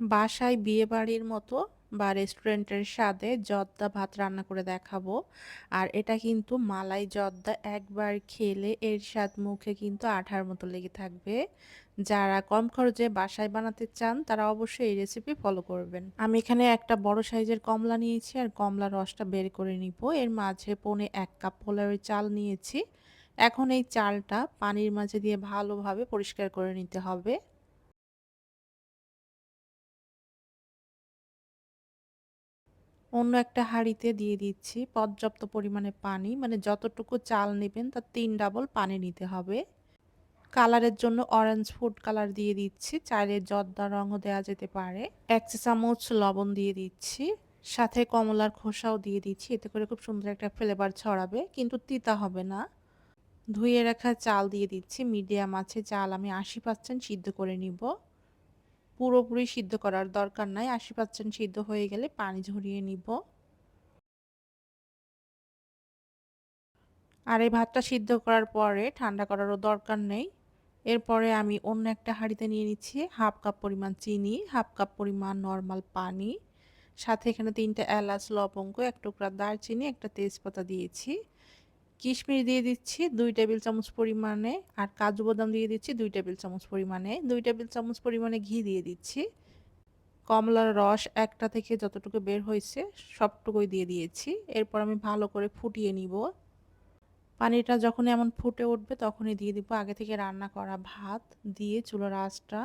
বাসায় বিয়েবাড়ির মতো বা রেস্টুরেন্টের স্বাদে জর্দা ভাত রান্না করে দেখাবো। আর এটা কিন্তু মালাই জর্দা একবার খেলে এর স্বাদ মুখে কিন্তু আঠার মতো লেগে থাকবে। যারা কম খরচে বাসায় বানাতে চান, তারা অবশ্যই এই রেসিপি ফলো করবেন। আমি এখানে একটা বড় সাইজের কমলা নিয়েছি আর কমলা রসটা বের করে নিব। এর মাঝে পনে এক কাপ পোলাওয়ের চাল নিয়েছি। এখন এই চালটা পানির মাঝে দিয়ে ভালোভাবে পরিষ্কার করে নিতে হবে। অন্য একটা হাঁড়িতে দিয়ে দিচ্ছি পর্যাপ্ত পরিমাণে পানি। মানে যতটুকু চাল নেবেন তার তিন ডাবল পানি নিতে হবে। কালারের জন্য অরেঞ্জ ফুড কালার দিয়ে দিচ্ছি। চাইলে জর্দা রঙও দেওয়া যেতে পারে। এক চামচ লবণ দিয়ে দিচ্ছি। সাথে কমলার খোসাও দিয়ে দিচ্ছি। এতে করে খুব সুন্দর একটা ফ্লেভার ছড়াবে। কিন্তু তিতা হবে না। ধুয়ে রাখা চাল দিয়ে দিচ্ছি। মিডিয়াম আছে চাল। আমি আশি পার্সেন্ট সিদ্ধ করে নিব। পুরোপুরি সিদ্ধ করার দরকার নাই। আশি পার্সেন্ট সিদ্ধ হয়ে গেলে পানি ঝরিয়ে নিব। আর এই ভাতটা সিদ্ধ করার পরে ঠান্ডা করারও দরকার নেই। এরপরে আমি অন্য একটা হাঁড়িতে নিয়ে নিচ্ছি হাফ কাপ পরিমাণ চিনি, হাফ কাপ পরিমাণ নর্মাল পানি, সাথে এখানে তিনটা এলাচ, লবঙ্গ, এক টুকরা দারচিনি, একটা তেজপাতা দিয়েছি। কিশমিশ দিয়ে দিচ্ছি দুই টেবিল চামচ পরিমাণে আর কাজু বাদাম দিয়ে দিচ্ছি দুই টেবিল চামচ পরিমাণে। দুই টেবিল চামচ পরিমাণে ঘি দিয়ে দিচ্ছি। কমলার রস একটা থেকে যতটুকু বের হয়েছে সবটুকুই দিয়ে দিয়েছি। এরপর আমি ভালো করে ফুটিয়ে নিব। পানিটা যখন এমন ফুটে উঠবে তখনই দিয়ে দিব আগে থেকে রান্না করা ভাত। দিয়ে চুলোর আঁচটা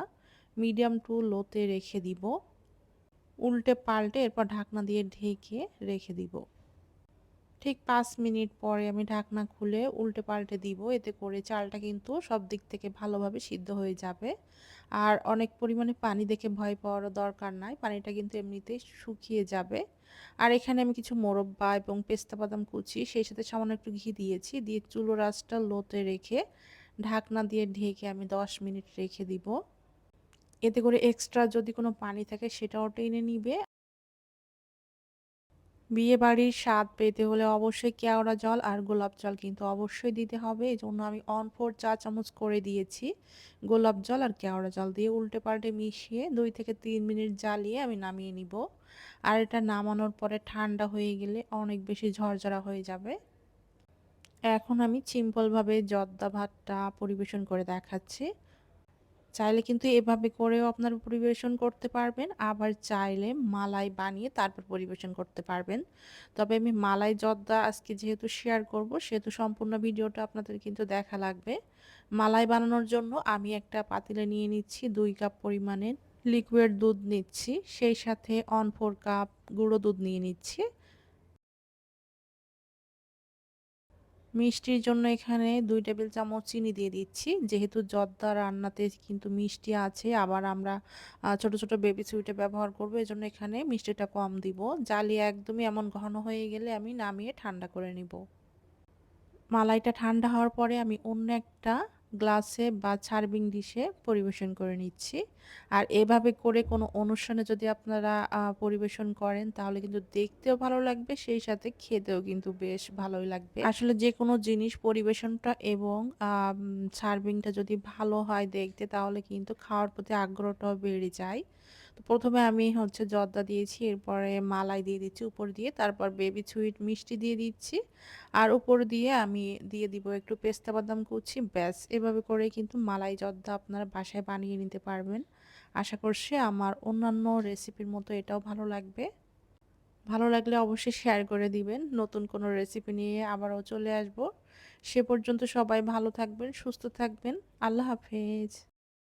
মিডিয়াম টু লোতে রেখে দিব। উল্টে পাল্টে এরপর ঢাকনা দিয়ে ঢেকে রেখে দিব। ঠিক পাঁচ মিনিট পরে আমি ঢাকনা খুলে উল্টে পাল্টে দিব। এতে করে চালটা কিন্তু সব দিক থেকে ভালোভাবে সিদ্ধ হয়ে যাবে। আর অনেক পরিমাণে পানি দেখে ভয় পাওয়ারও দরকার নাই, পানিটা কিন্তু এমনিতেই শুকিয়ে যাবে। আর এখানে আমি কিছু মোরব্বা এবং পেস্তা বাদাম কুচি, সেই সাথে সামান্য একটু ঘি দিয়েছি। দিয়ে চুলো রাসটা লোতে রেখে ঢাকনা দিয়ে ঢেকে আমি দশ মিনিট রেখে দিব। এতে করে এক্সট্রা যদি কোনো পানি থাকে সেটাও টেনে নিবে। বিয়ে বাড়ির স্বাদ পেতে হলে অবশ্যই কেওড়া জল আর গোলাপ জল কিন্তু অবশ্যই দিতে হবে। এই জন্য আমি অন ফোর চা চামচ করে দিয়েছি। গোলাপ জল আর কেওড়া জল দিয়ে উল্টে পাল্টে মিশিয়ে দুই থেকে তিন মিনিট জ্বালিয়ে আমি নামিয়ে নিব। আর এটা নামানোর পরে ঠান্ডা হয়ে গেলে অনেক বেশি ঝরঝরা হয়ে যাবে। এখন আমি সিম্পলভাবে জর্দা ভাতটা পরিবেশন করে দেখাচ্ছি। চাইলে কিন্তু এভাবে করেও আপনার পরিবেশন করতে পারবেন। আবার চাইলে মালাই বানিয়ে তারপর পরিবেশন করতে পারবেন। তবে আমি মালাই জর্দা আজকে যেহেতু শেয়ার করব, সেহেতু সম্পূর্ণ ভিডিওটা আপনাদের কিন্তু দেখা লাগবে। মালাই বানানোর জন্য আমি একটা পাতিলে নিয়ে নিচ্ছি, দুই কাপ পরিমাণে লিকুইড দুধ নিচ্ছি, সেই সাথে অন ফোর কাপ গুঁড়ো দুধ নিয়ে নিচ্ছি। মিষ্টির জন্য এখানে দুই টেবিল চামচ চিনি দিয়ে দিচ্ছি। যেহেতু জর্দা রান্নাতে কিন্তু মিষ্টি আছে, আবার আমরা ছোট ছোট বেবি সুইটে ব্যবহার করব এই জন্য এখানে মিষ্টিটা কম দিব। জালিয়া একদমই এমন ঘন হয়ে গেলে আমি নামিয়ে ঠান্ডা করে নিব। মালাইটা ঠান্ডা হওয়ার পরে আমি অন্য একটা গ্লাসে বা সার্ভিং ডিশে পরিবেশন করে নিচ্ছি। আর এভাবে করে কোনো অনুষ্ঠানে যদি আপনারা পরিবেশন করেন, তাহলে কিন্তু দেখতেও ভালো লাগবে, সেই সাথে খেতেও কিন্তু বেশ ভালোই লাগবে। আসলে যে কোনো জিনিস পরিবেশনটা এবং সার্ভিংটা যদি ভালো হয় দেখতে, তাহলে কিন্তু খাওয়ার প্রতি আগ্রহটাও বেড়ে যায়। তো প্রথমে আমি হচ্ছে জর্দা দিয়েছি, এরপরে মালাই দিয়ে দিচ্ছি উপর দিয়ে, তারপর বেবি সুইট মিষ্টি দিয়ে দিচ্ছি। আর উপর দিয়ে আমি দিয়ে দিব একটু পেস্তা বাদাম কুচি, ব্যাস। এভাবে করে কিন্তু মালাই জর্দা আপনারা বাসায় বানিয়ে নিতে পারবেন। আশা করছি আমার অন্যান্য রেসিপির মতো এটাও ভালো লাগবে। ভালো লাগলে অবশ্যই শেয়ার করে দিবেন। নতুন কোনো রেসিপি নিয়ে আবারও চলে আসব। সে পর্যন্ত সবাই ভালো থাকবেন, সুস্থ থাকবেন। আল্লাহ হাফেজ।